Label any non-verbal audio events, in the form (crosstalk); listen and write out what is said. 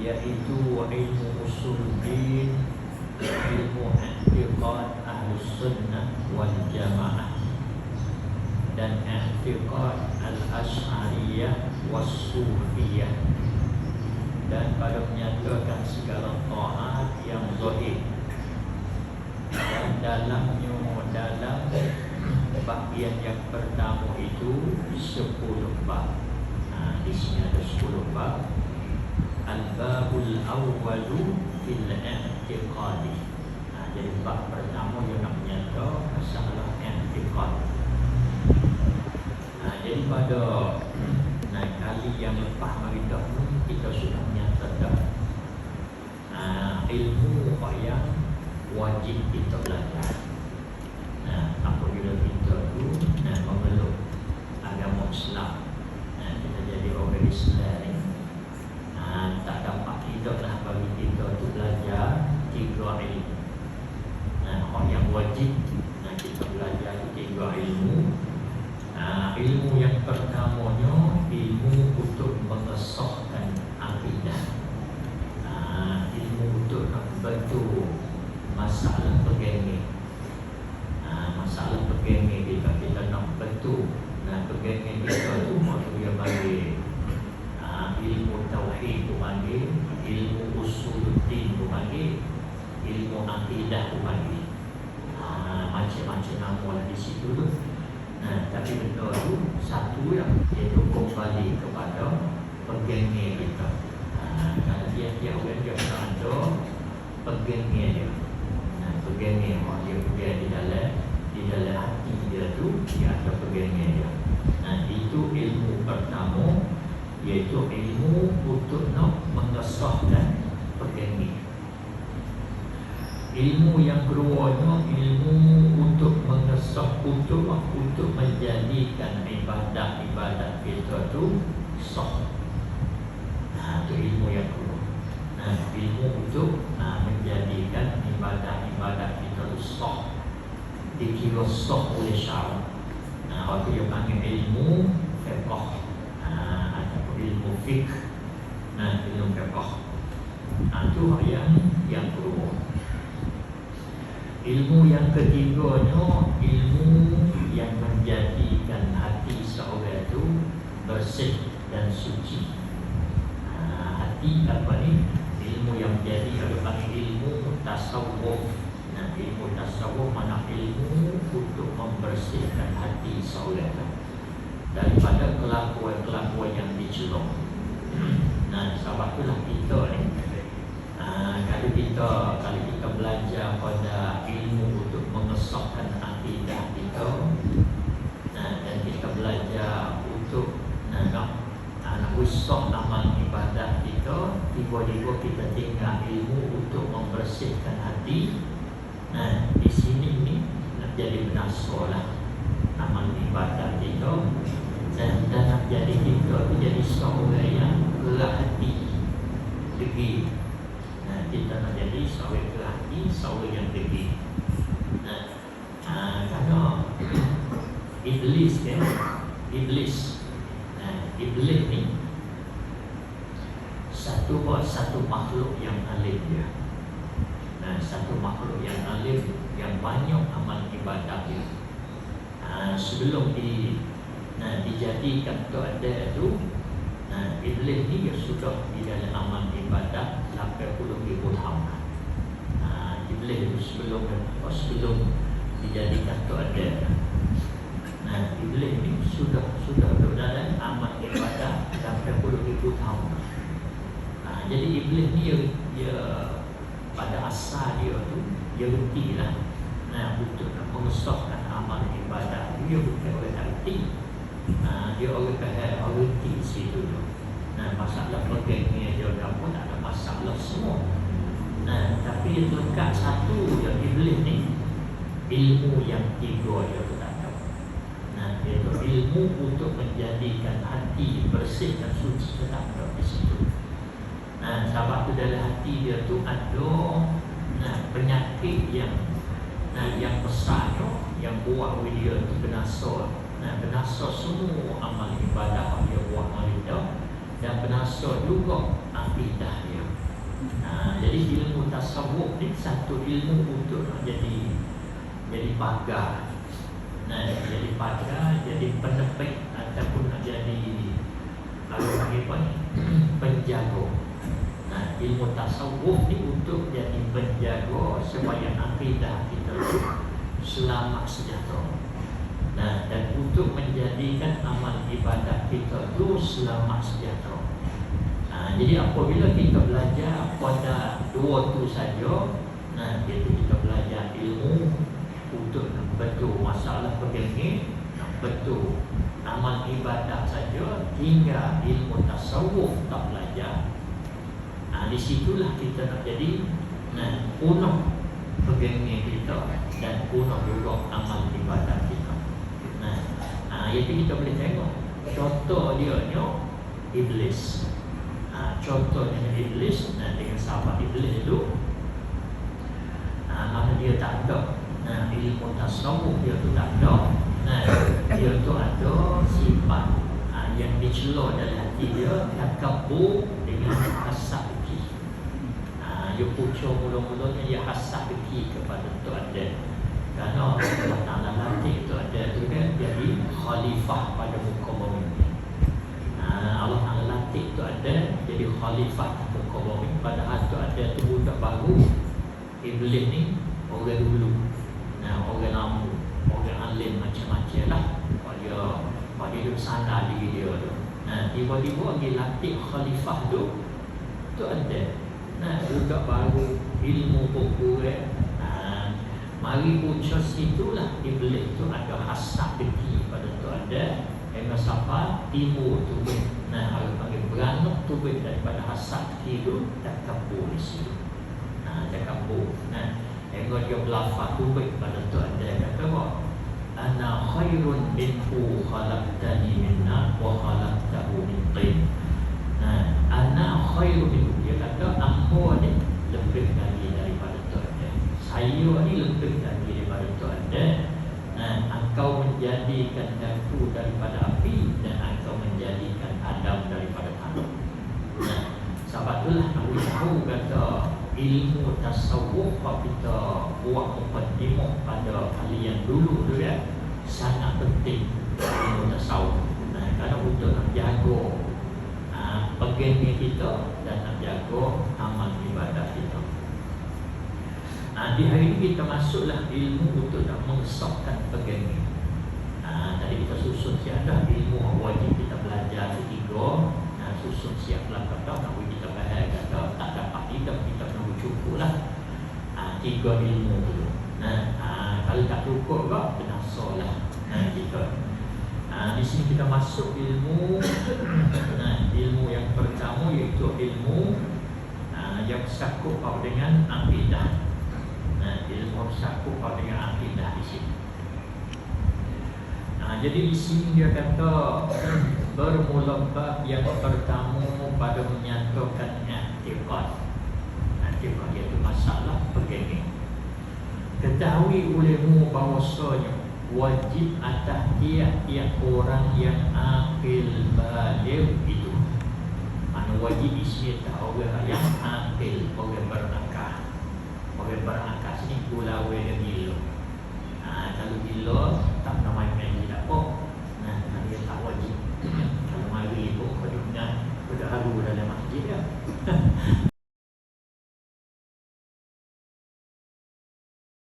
Iaitu ilmu usul din Ilmu i'tiqad ahlus sunnah wal jamaah Dan i'tiqad al-ash'ariyah was sufiyah. Dan pada menyatakan segala ta'at yang zahir Dan dalamnya dalam bahagian yang pertama itu sepuluh bab. Ha, Di sini ada sepuluh bab Al-babul awwalu fil i'tiqadi. Ha, Jadi bab pertama yang nak menyata masalah i'tiqad. Ha, Jadi pada (clears throat) nah, kali yang lepas hari dahulu kita sudah menyatakan ha, ilmu yang wajib kita belajar. Nah, apabila kita tu nah, memeluk agama Islam. Nah, kita jadi orang Islam ni nah, tak dapat tidak lah bagi kita tu belajar tiga ilmu nah, orang yang wajib nah, kita belajar tiga ilmu. Nah, ilmu yang pertamanya ilmu untuk mengesahkan akidah. Nah, ilmu untuk membantu masalah begini ha, masalah begini kita kita nak betul nah begini kita tu maksudnya bagi ha, ilmu tauhid tu bagi ilmu usuluddin tu bagi ilmu akidah tu bagi ha, macam-macam nama lah di situ. Tu nah tapi betul tu satu yang iaitu kembali kepada begini kita. Ha, kalau dia dia orang dia ada begini dia. Pegangan yang dia pegang di dalam di dalam hati dia tu dia ada pegangan dia. Nah itu ilmu pertama iaitu ilmu untuk nak mengesahkan pegangan ilmu yang keduanya ilmu untuk mengesah untuk untuk menjadikan ibadat-ibadat kita tu sah. Nah itu ilmu yang kedua Nah, ilmu untuk nah, menjadikan ibadah-ibadah kita itu sah. Dikira sah oleh syarat nah, waktu dia panggil ilmu fiqh nah, ataupun ilmu fiqh. Nah, ilmu fiqh nah, itu yang yang kedua ilmu yang ketiganya ilmu yang menjadikan hati seorang itu bersih dan suci. Nah, hati apa ni? Ilmu yang menjadi panggil ilmu tasawuf. Nah ilmu tasawuf mana ilmu untuk membersihkan hati seorang daripada kelakuan-kelakuan yang dicelok (clears throat) nah sebab itulah kita ni uh, kalau kita kalau kita belajar pada ilmu untuk mengesahkan akidah kita. Nah dan kita belajar untuk nah, anak usah amal ibadah kita tiba-tiba kita tinggal ilmu untuk membersihkan hati. Nah di sini ni nak jadi benasor lah amal ibadah kita. Dan dan nak jadi kita jadi seorang yang gerak hati. Degi nah kita nak jadi seorang hati seorang yang degi nah ha, kerana (coughs) iblis kan iblis iblis ni satu satu makhluk yang alim dia. Nah, satu makhluk yang alim yang banyak amal ibadah dia. Nah, sebelum di nah, dijadikan tu ada iblis ni dia sudah di dalam amal ibadah sampai puluh ribu tahun. Nah, iblis sebelum sebelum dijadikan tu ada Nah, iblis ini sudah sudah berada amat ibadah sampai puluh ribu tahun. Nah, jadi iblis ni dia, dia pada asal dia tu dia reti lah. Nah, untuk nak mengesahkan amal ibadah dia bukan orang reti. Nah, dia orang kaya orang reti situ tu. Nah, masalah ni dia pun tak ada masalah semua. Nah, tapi yang lekat satu yang iblis ni ilmu yang tiga dia tu Nah, iaitu ilmu untuk menjadikan hati bersih dan suci tetap ada di situ. Nah, sebab tu dalam hati dia tu ada nah, penyakit yang nah, yang besar yang buat dia tu benasor. Nah, benasor semua amal ibadah dia buat malida dan benasor juga akidah dia. Ha, jadi ilmu tasawuf ni satu ilmu untuk nak jadi jadi pagar. Nah, jadi pagar, jadi penepik ataupun nak jadi lalu panggil apa? (clears throat) Penjaga. Nah, ilmu tasawuf ni untuk jadi penjaga supaya akidah kita selamat sejahtera. Nah, dan untuk menjadikan amal ibadah selamat sejahtera. Nah, jadi apabila kita belajar pada dua tu saja, nah, itu kita belajar ilmu untuk betul masalah begini, betul amal ibadah saja hingga ilmu tasawuf tak belajar. Nah, di situlah kita nak jadi nah, punah begini kita dan punah juga amal ibadah kita. Nah, ha, itu kita boleh tengok contoh dia ni iblis. Ha, contohnya iblis nah, dengan sahabat iblis itu ha, mana dia tak ada. Nah, ilmu tasawuf dia tu tak ada. Nah, dia tu ada sifat ha, yang dicelur dalam hati dia takabur dengan hasad fikir ha, dia pucuk mula-mulanya dia hasad fikir kepada Tuhan dia kerana Allah Ta'ala latih itu ada tu kan Jadi khalifah pada muka bumi. Ha, Allah Ta'ala latih itu ada Jadi khalifah muka bumi. Padahal tu ada tu budak baru Iblis ni orang dulu. Nah, Orang lama Orang alim macam-macam lah. Dia Pada dia sana diri dia tu. Nah, tiba-tiba dia latih khalifah tu Tu ada. Nah, budak baru Ilmu Mari ucap itulah. Iblis itu ada hasad beki pada tu ada Yang siapa timur tu Nah, kalau panggil beranak tu daripada hasad itu Tak kabur di situ. Nah, tak kabur Nah, yang dia berlafaz tu pada tu ada Kata apa? Ana khairun minhu khalaqtani minna wa khalaqtahu min tin. Nah, ana khairun minhu. Dia kata, ambo ni saya ni lebih lagi daripada Tuhan dan nah, engkau menjadikan aku daripada api dan engkau menjadikan Adam daripada tanah. Nah, sebab itulah aku tahu kata ilmu tasawuf kita buat mukadimah pada kali yang dulu tu ya sangat penting ilmu tasawuf. Nah, kerana untuk nak jaga uh, pegangnya kita dan nak jaga amal ibadah kita. Ha, di hari ini kita masuklah ilmu untuk nak mengesahkan pegangan. Ha, tadi kita susun siapa ilmu wajib kita belajar ketiga. Ha, susun siaplah kata nak kita bahas kata tak dapat hidup kita nak cukup lah. Ha, tiga ilmu dulu. Nah, ha, kalau tak cukup kok binasa lah. Ha, kita. Ha, di sini kita masuk ilmu (coughs) nah, ilmu yang pertama iaitu ilmu uh, yang sakup dengan akidah ilmu syakup dengan akidah di sini. Nah, jadi di sini dia kata (clears throat) bermula bab yang pertama pada menyatakan i'tiqad. I'tiqad itu masalah begini. Ketahui olehmu bahawasanya wajib atas tiap-tiap orang yang akil balik itu. Mana wajib di sini tahu orang yang akil, orang berakal. Orang berakal sini pulau